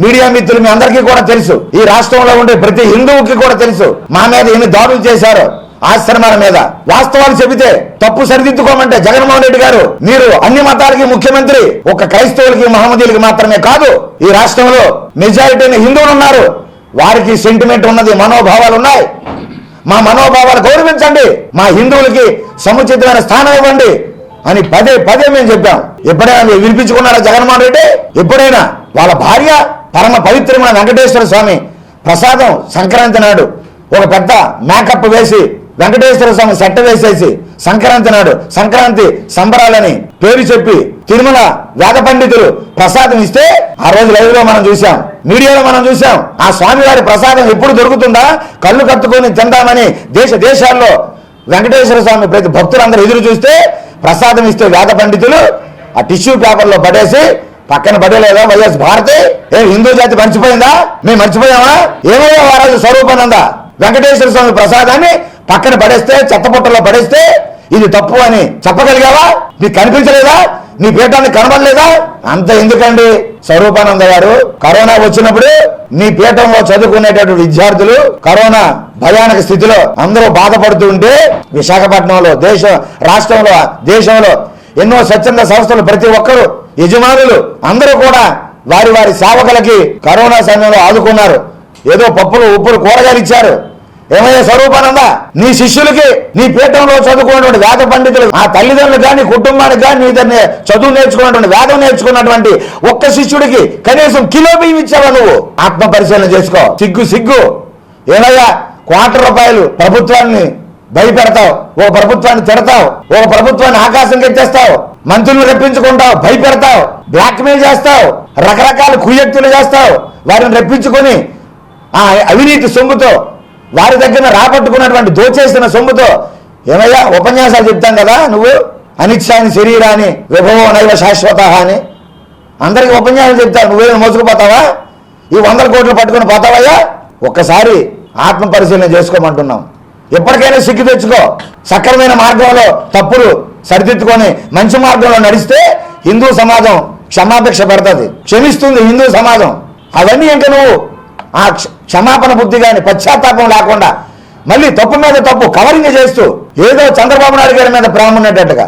Media మిత్రులు మీ అందరికీ కూడా తెలుసు. ఈ రాష్ట్రంలో ఉండే ప్రతి హిందువుకి కూడా తెలుసు. మా మీద ఎన్ని దాడులు చేశారు. ఆశ్రమాల మీద. వాస్తవాలు చెబితే తప్పు సరిదిద్దుకోమంటే జగన్మోహన్ రెడ్డి గారు మీరు అన్ని మతాలకి ముఖ్యమంత్రి ఒక క్రైస్తవులకి మహమ్మదీలకి మాత్రమే కాదు ఈ రాష్ట్రంలో మెజారిటీ హిందువులు ఉన్నారు. వారికి సెంటిమెంట్ ఉన్నది మనోభావాలు ఉన్నాయి. మా మనోభావాలు గౌరవించండి. మా హిందువులకి సముచితమైన స్థానం ఇవ్వండి అని పదే పదే మేము చెప్పాం. ఎప్పుడైనా వినిపించుకున్నారా జగన్మోహన్ రెడ్డి? ఎప్పుడైనా? వాళ్ళ భార్య? పరమ పవిత్రమైన వెంకటేశ్వర స్వామి ప్రసాదం సంక్రాంతి నాడు ఒక పెద్ద మేకప్ వేసి వెంకటేశ్వర స్వామి సెట్ట వేసేసి సంక్రాంతి నాడు సంక్రాంతి సంబరాలని పేరు చెప్పి తిరుమల వేద పండితులు ప్రసాదం ఇస్తే ఆ రోజు లైవ్లో మనం చూసాం మీడియాలో మనం చూసాం ఆ స్వామివారి ప్రసాదం ఎప్పుడు దొరుకుతుందా? కళ్ళు కట్టుకొని తిందామని దేశ దేశాల్లో వెంకటేశ్వర స్వామి ప్రతి భక్తులందరూ ఎదురు చూస్తే ప్రసాదం ఇస్తే వేద పండితులు ఆ టిష్యూ పేపర్లో పడేసి పక్కన పడలేదా వైఎస్ భారతి? ఏ హిందూ జాతి మర్చిపోయిందా? మేము మర్చిపోయామా? ఏమయ్యా వారాజు స్వరూపానంద? వెంకటేశ్వర స్వామి ప్రసాదాన్ని పక్కన పడేస్తే చెత్తపుట్టలో పడేస్తే ఇది తప్పు అని చెప్పగలిగావా? నీకు కనిపించలేదా? నీ పీఠాన్ని కనబడలేదా? అంత ఎందుకండి స్వరూపానంద గారు? కరోనా వచ్చినప్పుడు నీ పీఠంలో చదువుకునేటటువంటి విద్యార్థులు కరోనా భయానక స్థితిలో అందరూ బాధపడుతూ ఉంటే విశాఖపట్నంలో దేశం రాష్ట్రంలో దేశంలో ఎన్నో స్వచ్ఛంద సంస్థలు ప్రతి ఒక్కరు యజమానులు అందరూ కూడా వారి వారి సేవకులకి కరోనా సమయంలో ఆదుకున్నారు. ఏదో పప్పులు ఉప్పులు కూరగాయలు ఇచ్చారు. ఏమయ్యా స్వరూపానంద? నీ శిష్యులకి నీ పీఠంలో చదువుకున్నటువంటి వేద పండితులు ఆ తల్లిదండ్రులు కానీ కుటుంబానికి కానీ నీ ఇద్దరిని చదువు నేర్చుకున్నటువంటి వేదం నేర్చుకున్నటువంటి ఒక్క శిష్యుడికి కనీసం కిలో బియ్యం ఇచ్చావా నువ్వు? ఆత్మ పరిశీలన చేసుకో. సిగ్గు సిగ్గు. ఏమయ్యా? కోట్ల రూపాయలు ప్రభుత్వాన్ని భయపెడతావు. ఓ ప్రభుత్వాన్ని తిడతావు. ఓ ప్రభుత్వాన్ని ఆకాశం ఎత్తేస్తావు మంత్రులు రప్పించుకుంటావు. భయపెడతావు. బ్లాక్మెయిల్ చేస్తావు. రకరకాల కుయ్యక్తులు చేస్తావు. వారిని రప్పించుకొని ఆ అవినీతి సొమ్ముతో వారి దగ్గర రాబట్టుకున్నటువంటి దోచేసిన సొమ్ముతో ఏమయ్యా ఉపన్యాసాలు చెప్తాం కదా నువ్వు? అనిచ్చాని శరీరాన్ని విభవం నైవ శాశ్వత అని. అందరికి ఉపన్యాసాలు చెప్తావు నువ్వేమైనా మోసుకుపోతావా? ఈ వందల కోట్లు పట్టుకొని పోతావయ్యా? ఒక్కసారి ఆత్మ పరిశీలన చేసుకోమంటున్నాం. ఎప్పటికైనా సిగ్గు తెచ్చుకో. సక్రమైన మార్గంలో తప్పులు సరిదిద్దుకొని మంచి మార్గంలో నడిస్తే హిందూ సమాజం క్షమాపేక్ష పెడుతుంది. క్షమిస్తుంది హిందూ సమాజం. అవన్నీ ఇంకా నువ్వు ఆ క్ష- క్షమాపణ బుద్ధి కానీ పశ్చాత్తాపం లేకుండా మళ్ళీ తప్పు మీద తప్పు కవరింగ్ చేస్తూ ఏదో చంద్రబాబు నాయుడు గారి మీద ప్రేమ ఉన్నట్టుగా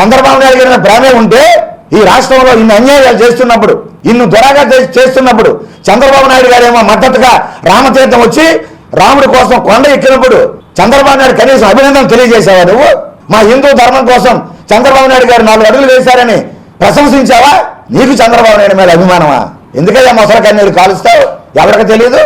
చంద్రబాబు నాయుడు గారి మీద ప్రేమే ఉంటే ఈ రాష్ట్రంలో ఇన్ని అన్యాయాలు చేస్తున్నప్పుడు ఇన్ని దొరగా చేస్తున్నప్పుడు చంద్రబాబు నాయుడు గారు ఏమో మద్దతుగా రామతీర్థం వచ్చి రాముడి కోసం కొండ ఎక్కినప్పుడు చంద్రబాబు నాయుడు కనీసం అభినందన తెలియజేశావా నువ్వు? మా హిందూ ధర్మం కోసం చంద్రబాబు నాయుడు గారు నాలుగు అడుగులు వేశారని ప్రశంసించావా? నీకు చంద్రబాబు నాయుడు మీద అభిమానమా? ఎందుకయ్యా మొసల కన్నీరు కాలుస్తావు? ఎవరికి తెలియదు